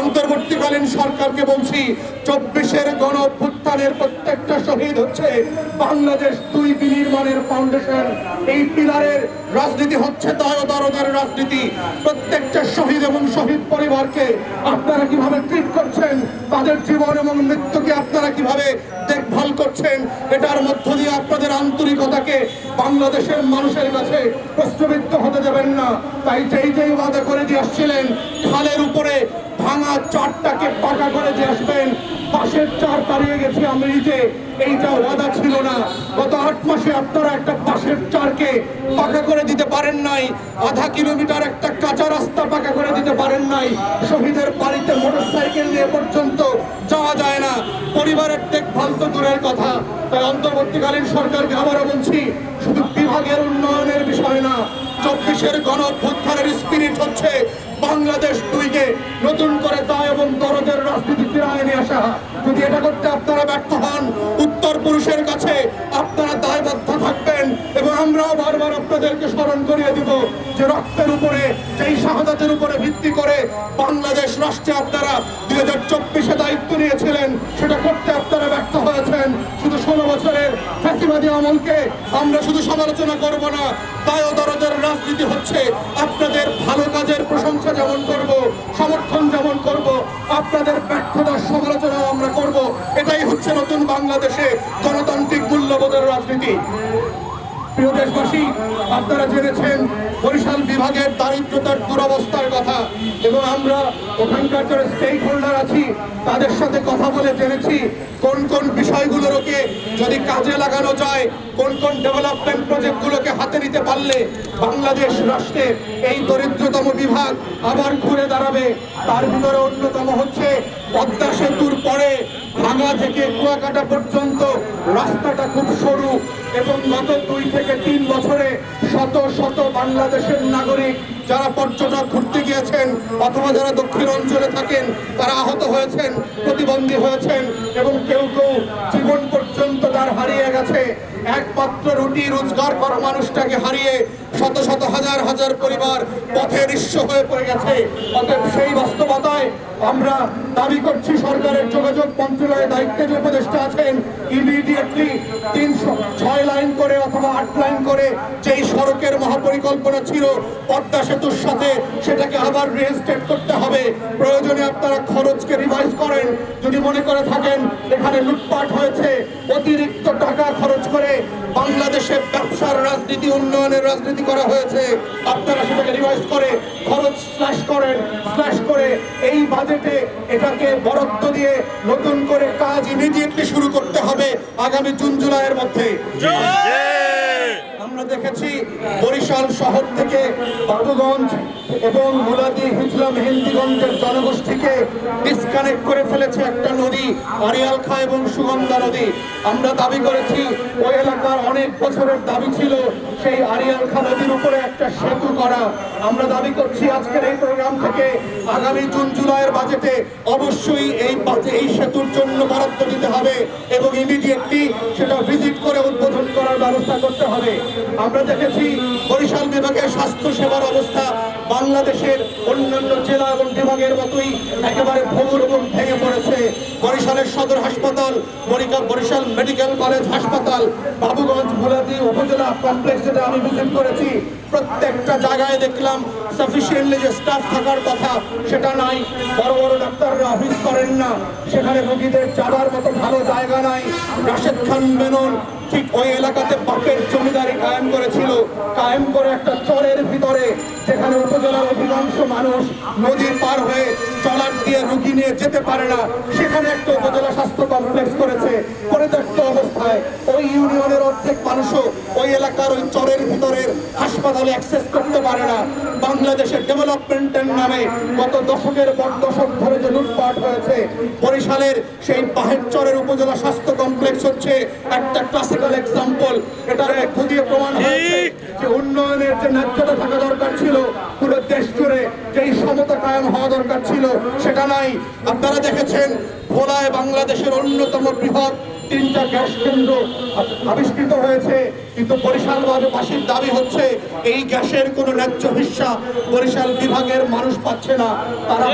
অন্তর্বর্তীকালীন সরকারকে বলছি, চব্বিশের গণ অভ্যুত্থানের প্রত্যেকটা শহীদ হচ্ছে বাংলাদেশ দুই বিনির্মাণের ফাউন্ডেশন এই পিলারের রাজনীতি হচ্ছে দায় দরদের রাজনীতি। প্রত্যেকটা শহীদ এবং শহীদ পরিবারকে আপনারা কীভাবে ট্রিট করছেন, তাদের জীবন এবং মৃত্যুকে আপনারা কীভাবে করছেন, এটার মধ্য দিয়ে আপনাদের আন্তরিকতাকে বাংলাদেশের মানুষের কাছে প্রশ্নবিদ্ধ হতে দেবেন না। তাই যেই যেই ওয়াদা করে দিয়ে আসছিলেন, খালের উপরে ভাঙা চারটাকে পাকা করে দিয়ে আসবেন। পাশের চার তাড়িয়ে গেছি আমি নিজে, এইটা ওয়াদা ছিল না। গত আট মাসে আপনারা একটা পাশের চারকে পাকা করে পারেন নাই, আধা কিলোমিটার একটা কাঁচা রাস্তা পাকা করে দিতে পারেন নাই। শহীদের বাড়িতে মোটরসাইকেল নিয়ে পর্যন্ত যাওয়া যায় না। পরিবারের দেখভাল তো দূরের কথা। তাই অন্তর্বর্তীকালীন সরকারকে আবারও বলছি, শুধু বিভাগের উন্নয়নের বিষয় না, চব্বিশের গণ স্পিরিট হচ্ছে বাংলাদেশ দুইকে নতুন করে দায় এবং দরদের রাজনীতি ফিরায় নিয়ে আসা। যদি এটা করতে আপনারা ব্যর্থ হন, উত্তর পুরুষের কাছে আপনারা দায়বদ্ধ থাকবেন এবং আমরাও বারবার আপনাদেরকে স্মরণ করিয়ে দিব যে রক্তের উপরে, যেই শাহাদাতের উপরে ভিত্তি করে বাংলাদেশ রাষ্ট্রে আপনারা দুই হাজার চব্বিশে দায়িত্ব নিয়েছিলেন, সেটা করতে আপনারা ব্যর্থ হয়েছেন। শুধু ষোলো বছরের ফ্যাসিবাদী আমলকে আমরা শুধু সমালোচনা করব না, দায় ও দরদের রাজনীতি হচ্ছে আপনাদের ভালো কাজের প্রশংসা যেমন করব, সমর্থন যেমন করব, আপনাদের ব্যর্থতার সমালোচনাও আমরা করব। এটাই হচ্ছে নতুন বাংলাদেশে গণতান্ত্রিক মূল্যবোধের রাজনীতি। প্রিয় দেশবাসী, আপনারা জেনেছেন বরিশাল বিভাগের দারিদ্রতার দুরবস্থার কথা এবং আমরা ওখানকার যারা স্টেক হোল্ডার আছি, তাদের সাথে কথা বলে জেনেছি কোন কোন বিষয়গুলোকে যদি কাজে লাগানো যায়, কোন কোন ডেভেলপমেন্ট প্রজেক্টগুলোকে হাতে নিতে পারলে বাংলাদেশ রাষ্ট্রে এই দরিদ্রতম বিভাগ আবার ঘুরে দাঁড়াবে। তার ভিতরে অন্যতম হচ্ছে পদ্মা সেতুর পরে ভাঙা থেকে কুয়াকাটা পর্যন্ত রাস্তাটা বাংলাদেশের নাগরিক যারা পর্যটক ঘুরতে গিয়েছেন অথবা যারা দক্ষিণ অঞ্চলে থাকেন, তারা আহত হয়েছেন, প্রতিবন্ধী হয়েছেন এবং কেউ কেউ জীবন পর্যন্ত তার হারিয়ে গেছে। একমাত্র রুটি রোজগার করা মানুষটাকে হারিয়ে শত শত হাজার হাজার পরিবার পথে নিঃস্ব হয়ে পড়ে গেছে। অতএব সেই বাস্তবতায় আমরা দাবি করছি, সরকারের যোগাযোগ মন্ত্রণালয়ের দায়িত্বে যে উপদেষ্টা আছেন ইমিডিয়েটলি তিনশো ছয় লাইন করে অথবা আট লাইন করে যেই সড়কের মহাপরিকল্পনা ছিল পদ্মা সেতুর সাথে সেটাকে আবার রিএস্টেট করতে হবে। প্রয়োজনে আপনারা খরচকে রিভাইজ করেন। যদি মনে করে থাকেন, এখানে লুটপাট হয়েছে, অতিরিক্ত টাকা খরচ করে বাংলাদেশে ব্যবসার রাজনীতি, উন্নয়নের রাজনীতি করা হয়েছে, আপনারা সেটাকে রিভাইজ করে খরচ স্ল্যাশ করেন স্ল্যাশ করে এই বাজেটে এটাকে বরাদ্দ দিয়ে নতুন করে কাজ ইমিডিয়েটলি শুরু করতে হবে আগামী জুন, জুলাইয়ের মধ্যে। বরিশাল শহর থেকে বাবুগঞ্জ এবং মুলাদি হিজলাম হিন্দিগঞ্জের জনগোষ্ঠীকে ডিসকানেক্ট করে ফেলেছে একটা নদী আরিয়ালখা এবং সুগন্ধা নদী। আমরা দাবি করেছি ওই এলাকার অনেক বছরের দাবি ছিল সেই আরিয়ালখা নদীর উপরে একটা সেতু করা। আমরা দাবি করছি আজকের এই প্রোগ্রাম থেকে আগামী জুন, জুলাইয়ের বাজেটে অবশ্যই এই এই সেতুর জন্য বরাদ্দ দিতে হবে এবং ইমিডিয়েটলি সেটা ভিজিট করে উদ্বোধন করার ব্যবস্থা করতে হবে। আমরা দেখেছি বরিশাল বিভাগের স্বাস্থ্য সেবার অবস্থা বাংলাদেশের অন্যান্য জেলা এবং বিভাগের মতোই একেবারে ভঙ্গুর এবং ভেঙে পড়েছে। বরিশালের সদর হাসপাতাল বরিকা বরিশাল মেডিকেল কলেজ হাসপাতাল, বাবুগঞ্জ ভোলাদি উপজেলা কমপ্লেক্স যেটা আমি ভিজিট করেছি, প্রত্যেকটা জায়গায় দেখলাম সাফিসিয়েন্টলি যে স্টাফ থাকার কথা সেটা নাই। বড় বড় ডাক্তাররা অফিস করেন না। সেখানে রোগীদের যাবার মতো ভালো জায়গা নাই। রাশেদ খান মেনন ঠিক ওই এলাকাতে বাপের জমিদারি কায়েম করেছিল। কায়েম করে একটা চরের ভিতরে, যেখানে উপজেলার অধিকাংশ মানুষ নদীর পার হয়ে চলার দিয়ে রুগী নিয়ে যেতে পারে না। সেখানে একটা উপজেলা স্বাস্থ্য কমপ্লেক্স করেছে। পরিত্যক্ত অবস্থায় ওই ইউনিয়নের অর্ধেক মানুষও ওই এলাকার ওই চরের হাসপাতালে অ্যাক্সেস করতে পারে না। বাংলাদেশের ডেভেলপমেন্টের নামে গত দশকের পর দশক ধরে যে লুটপাট হয়েছে বরিশালের সেই পাহের চরের উপজেলা স্বাস্থ্য কমপ্লেক্স হচ্ছে একটা ক্লাসিক্যাল এক্সাম্পল এটার খুদিয়ে প্রমাণ হয়েছে যে উন্নয়নের যে ন্যায্যতা থাকা দরকার ছিল পুরো দেশ জুড়ে যেই সমতা কায়েম হওয়া দরকার ছিল সেটা নাই। আপনারা দেখেছেন ভোলায় বাংলাদেশের অন্যতম বৃহৎ তিনটা গ্যাস কেন্দ্র আবিষ্কৃত হয়েছে কিন্তু বরিশাল বাসীর দাবি হচ্ছে এই গ্যাসের কোন ন্যায্য হিসা বরিশাল বিভাগের মানুষ পাচ্ছে না। তারা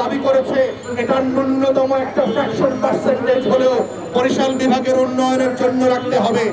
দাবি করেছে এটা ন্যূনতম একটা ফ্র্যাকশন পার্সেন্টেজ হলেও বরিশাল বিভাগের উন্নয়নের জন্য রাখতে হবে।